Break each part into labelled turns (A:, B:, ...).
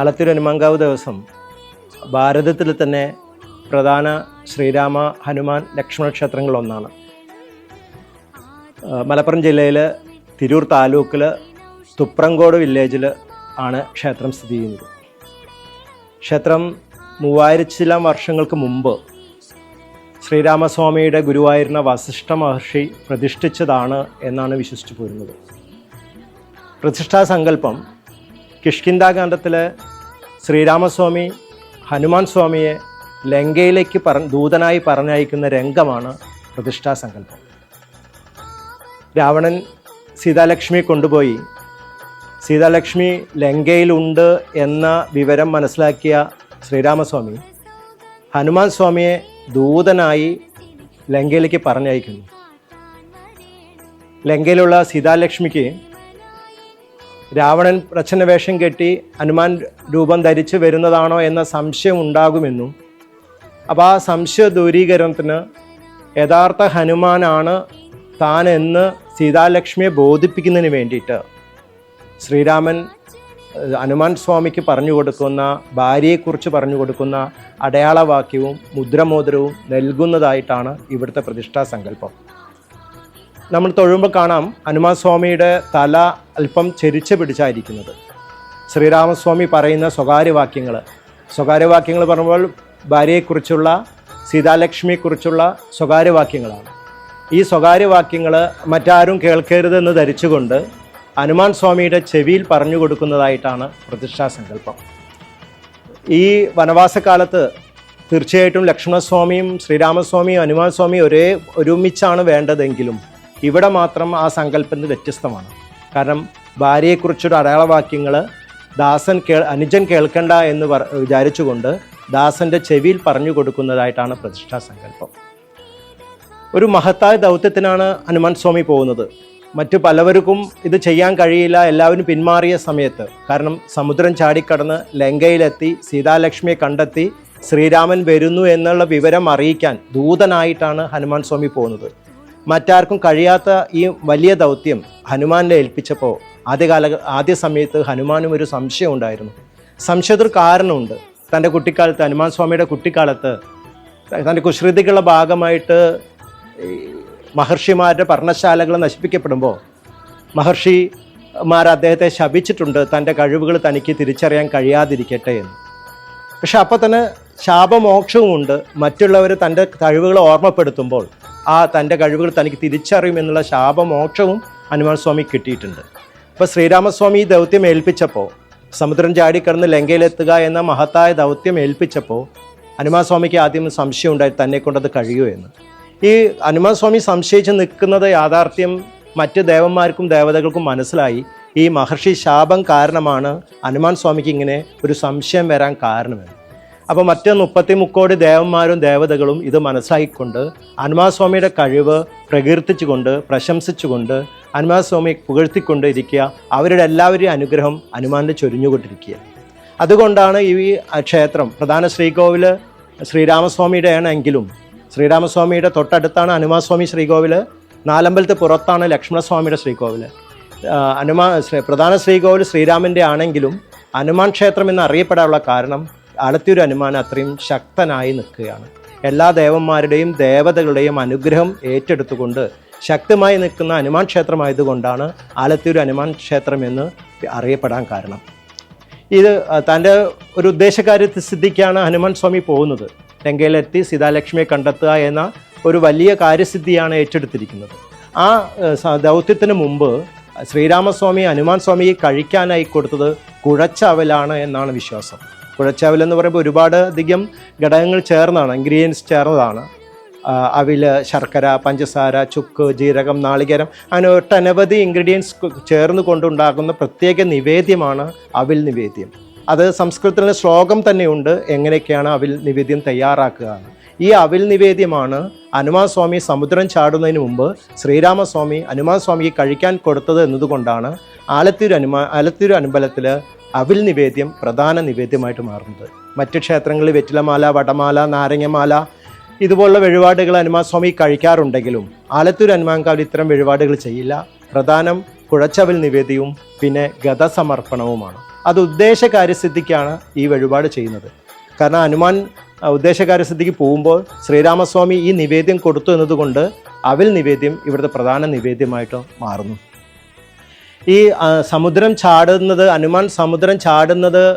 A: ആലത്തൂർ ഹനുമാങ്കാവ് ദിവസം ഭാരതത്തിൽ തന്നെ പ്രധാന ശ്രീരാമ ഹനുമാൻ ലക്ഷ്മണ ക്ഷേത്രങ്ങളൊന്നാണ് മലപ്പുറം ജില്ലയിൽ തിരൂർ താലൂക്കിൽ തുപ്രങ്കോട് വില്ലേജിൽ ആണ് ക്ഷേത്രം സ്ഥിതി ചെയ്യുന്നത്. ക്ഷേത്രം മൂവായിരച്ചിലം വർഷങ്ങൾക്ക് മുമ്പ് ശ്രീരാമസ്വാമിയുടെ ഗുരുവായിരുന്ന വസിഷ്ഠ മഹർഷി പ്രതിഷ്ഠിച്ചതാണ് എന്നാണ് വിശ്വസിച്ചു പോരുന്നത്. പ്രതിഷ്ഠാ സങ്കല്പം കിഷ്കിന്താകാന്ഡത്തിലെ ശ്രീരാമസ്വാമി ഹനുമാൻ സ്വാമിയെ ലങ്കയിലേക്ക് പറ ദൂതനായി പറഞ്ഞയക്കുന്ന രംഗമാണ് പ്രതിഷ്ഠാ സങ്കല്പം. രാവണൻ സീതാലക്ഷ്മിയെ കൊണ്ടുപോയി. സീതാലക്ഷ്മി ലങ്കയിലുണ്ട് എന്ന വിവരം മനസ്സിലാക്കിയ ശ്രീരാമസ്വാമി ഹനുമാൻ സ്വാമിയെ ദൂതനായി ലങ്കയിലേക്ക് പറഞ്ഞയക്കുന്നു. ലങ്കയിലുള്ള സീതാലക്ഷ്മിക്ക് രാവണൻ പ്രച്ഛന്നവേഷം കെട്ടി ഹനുമാൻ രൂപം ധരിച്ചു വരുന്നതാണോ എന്ന സംശയം ഉണ്ടാകുമെന്നും അപ്പോൾ ആ സംശയ ദൂരീകരണത്തിന് യഥാർത്ഥ ഹനുമാനാണ് താൻ എന്ന് സീതാലക്ഷ്മിയെ ബോധിപ്പിക്കുന്നതിന് വേണ്ടിയിട്ട് ശ്രീരാമൻ ഹനുമാൻ സ്വാമിക്ക് പറഞ്ഞു കൊടുക്കുന്ന ഭാര്യയെക്കുറിച്ച് പറഞ്ഞു കൊടുക്കുന്ന അടയാളവാക്യവും മുദ്രമോതിരവും നൽകുന്നതായിട്ടാണ് ഇവിടുത്തെ പ്രതിഷ്ഠാ സങ്കല്പം നമ്മൾ തൊഴുമ്പോൾ കാണാം ഹനുമാൻ സ്വാമിയുടെ തല അല്പം ചെരിച്ച് പിടിച്ചായിരിക്കുന്നത്. ശ്രീരാമസ്വാമി പറയുന്ന സ്വകാര്യവാക്യങ്ങൾ സ്വകാര്യവാക്യങ്ങൾ പറയുമ്പോൾ ഭാര്യയെക്കുറിച്ചുള്ള സീതാലക്ഷ്മിയെക്കുറിച്ചുള്ള സ്വകാര്യവാക്യങ്ങളാണ് ഈ സ്വകാര്യവാക്യങ്ങൾ മറ്റാരും കേൾക്കരുതെന്ന് ധരിച്ചുകൊണ്ട് ഹനുമാൻ സ്വാമിയുടെ ചെവിയിൽ പറഞ്ഞു കൊടുക്കുന്നതായിട്ടാണ് പ്രതിഷ്ഠാ സങ്കല്പം. ഈ വനവാസകാലത്ത് തീർച്ചയായിട്ടും ലക്ഷ്മണസ്വാമിയും ശ്രീരാമസ്വാമിയും ഹനുമാൻ സ്വാമിയും ഒരേ ഒരുമിച്ചാണ് വേണ്ടതെങ്കിലും ഇവിടെ മാത്രം ആ സങ്കല്പത്തിന് വ്യത്യസ്തമാണ്. കാരണം ഭാര്യയെക്കുറിച്ചൊരു അടയാളവാക്യങ്ങൾ ദാസൻ കേൾ അനുജൻ കേൾക്കണ്ട എന്ന് പറ വിചാരിച്ചുകൊണ്ട് ദാസന്റെ ചെവിയിൽ പറഞ്ഞു കൊടുക്കുന്നതായിട്ടാണ് പ്രതിഷ്ഠാ സങ്കല്പം. ഒരു മഹത്തായ ദൗത്യത്തിനാണ് ഹനുമാൻ സ്വാമി പോകുന്നത്. മറ്റു പലവർക്കും ഇത് ചെയ്യാൻ കഴിയില്ല എല്ലാവരും പിന്മാറിയ സമയത്ത്. കാരണം സമുദ്രം ചാടിക്കടന്ന് ലങ്കയിലെത്തി സീതാലക്ഷ്മിയെ കണ്ടെത്തി ശ്രീരാമൻ വരുന്നു എന്നുള്ള വിവരം അറിയിക്കാൻ ദൂതനായിട്ടാണ് ഹനുമാൻ സ്വാമി പോകുന്നത്. മറ്റാർക്കും കഴിയാത്ത ഈ വലിയ ദൗത്യം ഹനുമാനെ ഏൽപ്പിച്ചപ്പോൾ ആദ്യകാല ആദ്യ സമയത്ത് ഹനുമാനും ഒരു സംശയം ഉണ്ടായിരുന്നു. സംശയത്തിന് കാരണമുണ്ട്. തന്റെ കുട്ടിക്കാലത്ത് ഹനുമാൻ സ്വാമിയുടെ കുട്ടിക്കാലത്ത് തന്റെ കുശ്രുതികളുടെ ഭാഗമായിട്ട് മഹർഷിമാരുടെ പഠനശാലകൾ നശിപ്പിക്കപ്പെടുമ്പോൾ മഹർഷിമാർ അദ്ദേഹത്തെ ശപിച്ചിട്ടുണ്ട് തന്റെ കഴിവുകൾ തനിക്ക് തിരിച്ചറിയാൻ കഴിയാതിരിക്കട്ടെ എന്ന്. പക്ഷെ അപ്പോൾ തന്നെ ശാപമോക്ഷവുമുണ്ട്. മറ്റുള്ളവർ തന്റെ കഴിവുകൾ ഓർമ്മപ്പെടുത്തുമ്പോൾ ആ തന്റെ കഴിവുകൾ തനിക്ക് തിരിച്ചറിയുമെന്നുള്ള ശാപമോക്ഷവും ഹനുമാൻ സ്വാമി കിട്ടിയിട്ടുണ്ട്. അപ്പോൾ ശ്രീരാമസ്വാമി ഈ ദൗത്യം ഏൽപ്പിച്ചപ്പോൾ സമുദ്രം ചാടിക്കടന്ന് ലങ്കയിലെത്തുക എന്ന മഹത്തായ ദൗത്യം ഏൽപ്പിച്ചപ്പോൾ ഹനുമാൻ സ്വാമിക്ക് ആദ്യം സംശയം ഉണ്ടായി തന്നെ കൊണ്ടത് കഴിയുമോ എന്ന്. ഈ ഹനുമാൻ സ്വാമി സംശയിച്ച് നിൽക്കുന്നത് യാഥാർത്ഥ്യം മറ്റ് ദേവന്മാർക്കും ദേവതകൾക്കും മനസ്സിലായി. ഈ മഹർഷി ശാപം കാരണമാണ് ഹനുമാൻ സ്വാമിക്ക് ഇങ്ങനെ ഒരു സംശയം വരാൻ കാരണമെന്ന്. അപ്പോൾ മറ്റ് മുപ്പത്തി മുക്കോടി ദേവന്മാരും ദേവതകളും ഇത് മനസ്സായിക്കൊണ്ട് ഹനുമാസ്വാമിയുടെ കഴിവ് പ്രകീർത്തിച്ചുകൊണ്ട് പ്രശംസിച്ചുകൊണ്ട് ഹനുമാസ്വാമി പുകഴ്ത്തിക്കൊണ്ട് ഇരിക്കുക അവരുടെ എല്ലാവരുടെയും അനുഗ്രഹം ഹനുമാന്റെ ചൊരിഞ്ഞുകൊണ്ടിരിക്കുക അതുകൊണ്ടാണ് ഈ ക്ഷേത്രം പ്രധാന ശ്രീകോവിൽ ശ്രീരാമസ്വാമിയുടെ ആണെങ്കിലും ശ്രീരാമസ്വാമിയുടെ തൊട്ടടുത്താണ് ഹനുമാസ്വാമി ശ്രീകോവിൽ നാലമ്പലത്ത് പുറത്താണ് ലക്ഷ്മണസ്വാമിയുടെ ശ്രീകോവിൽ ഹനുമാ പ്രധാന ശ്രീകോവിൽ ശ്രീരാമന്റെ ആണെങ്കിലും ഹനുമാൻ ക്ഷേത്രം എന്ന് അറിയപ്പെടാനുള്ള കാരണം ആലത്തൂർ അനുമാനം അത്രയും ശക്തനായി നിൽക്കുകയാണ്. എല്ലാ ദേവന്മാരുടെയും ദേവതകളുടെയും അനുഗ്രഹം ഏറ്റെടുത്തുകൊണ്ട് ശക്തമായി നിൽക്കുന്ന ഹനുമാൻ ക്ഷേത്രമായതുകൊണ്ടാണ് ആലത്തൂർ ഹനുമാൻ ക്ഷേത്രം എന്ന് അറിയപ്പെടാൻ കാരണം. ഇത് തന്റെ ഒരു ഉദ്ദേശകാര്യത്തിൽ സിദ്ധിക്കാണ് ഹനുമാൻ സ്വാമി പോകുന്നത്. ലങ്കയിലെത്തി സീതാലക്ഷ്മിയെ കണ്ടെത്തുക എന്ന ഒരു വലിയ കാര്യസിദ്ധിയാണ് ഏറ്റെടുത്തിരിക്കുന്നത്. ആ ദൗത്യത്തിന് മുമ്പ് ശ്രീരാമസ്വാമി ഹനുമാൻ സ്വാമിയെ കഴിക്കാനായി കൊടുത്തത് കുഴച്ചവലാണ് എന്നാണ് വിശ്വാസം. കുഴച്ചവൽ എന്ന് പറയുമ്പോൾ ഒരുപാട് അധികം ഘടകങ്ങൾ ചേർന്നാണ്. ഇൻഗ്രീഡിയൻസ് ചേർന്നതാണ്. അവിൽ ശർക്കര പഞ്ചസാര ചുക്ക് ജീരകം നാളികേരം അങ്ങനെ ഒട്ടനവധി ഇൻഗ്രീഡിയൻസ് ചേർന്ന് കൊണ്ടുണ്ടാക്കുന്ന പ്രത്യേക നിവേദ്യമാണ് അവിൽ നിവേദ്യം. അത് സംസ്കൃതത്തിലെ ശ്ലോകം തന്നെയുണ്ട്. എങ്ങനെയൊക്കെയാണ് അവിൽ നിവേദ്യം തയ്യാറാക്കുക ഈ അവിൽ നിവേദ്യമാണ് ഹനുമാൻ സ്വാമി സമുദ്രം ചാടുന്നതിന് മുമ്പ് ശ്രീരാമസ്വാമി ഹനുമാൻ സ്വാമിക്ക് കഴിക്കാൻ കൊടുത്തത് എന്നതുകൊണ്ടാണ് ആലത്തൂർ ഹനുമാ ആലത്തൂർ അമ്പലത്തിൽ അവിൽ നിവേദ്യം പ്രധാന നിവേദ്യമായിട്ട് മാറുന്നത്. മറ്റ് ക്ഷേത്രങ്ങളിൽ വെറ്റിലമാല വടമാല നാരങ്ങമാല ഇതുപോലുള്ള വഴിപാടുകൾ ഹനുമാസ്വാമി കഴിക്കാറുണ്ടെങ്കിലും ആലത്തൂർ ഹനുമാൻകാവിൽ ഇത്തരം വഴിപാടുകൾ ചെയ്യില്ല. പ്രധാനം കുഴച്ചവൽ നിവേദ്യവും പിന്നെ ഗതസമർപ്പണവുമാണ് അത് ഉദ്ദേശകാര്യസിദ്ധിക്കാണ് ഈ വഴിപാട് ചെയ്യുന്നത്. കാരണം ഹനുമാൻ ഉദ്ദേശകാര്യസിദ്ധിക്ക് പോകുമ്പോൾ ശ്രീരാമസ്വാമി ഈ നിവേദ്യം കൊടുത്തു എന്നതുകൊണ്ട് അവിൽ നിവേദ്യം ഇവിടുത്തെ പ്രധാന നിവേദ്യമായിട്ട് മാറുന്നു. ഈ സമുദ്രം ചാടുന്നത് ഹനുമാൻ സമുദ്രം ചാടുന്നത്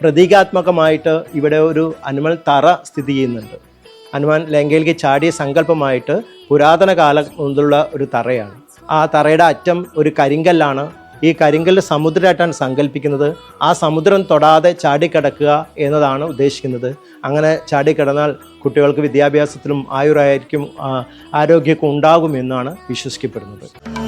A: പ്രതീകാത്മകമായിട്ട് ഇവിടെ ഒരു ഹനുമാൻ തറ സ്ഥിതി ചെയ്യുന്നുണ്ട്. ഹനുമാൻ ലങ്കയിലേക്ക് ചാടിയ സങ്കല്പമായിട്ട് പുരാതന കാലം മുതലുള്ള ഒരു തറയാണ്. ആ തറയുടെ അറ്റം ഒരു കരിങ്കല്ലാണ്. ഈ കരിങ്കല്ല് സമുദ്രമായിട്ടാണ് സങ്കല്പിക്കുന്നത്. ആ സമുദ്രം തൊടാതെ ചാടിക്കിടക്കുക എന്നതാണ് ഉദ്ദേശിക്കുന്നത്. അങ്ങനെ ചാടിക്കിടന്നാൽ കുട്ടികൾക്ക് വിദ്യാഭ്യാസത്തിലും ആയുരായിരിക്കും ആ, ആരോഗ്യമൊക്കെ ഉണ്ടാകുമെന്നാണ് വിശ്വസിക്കപ്പെടുന്നത്.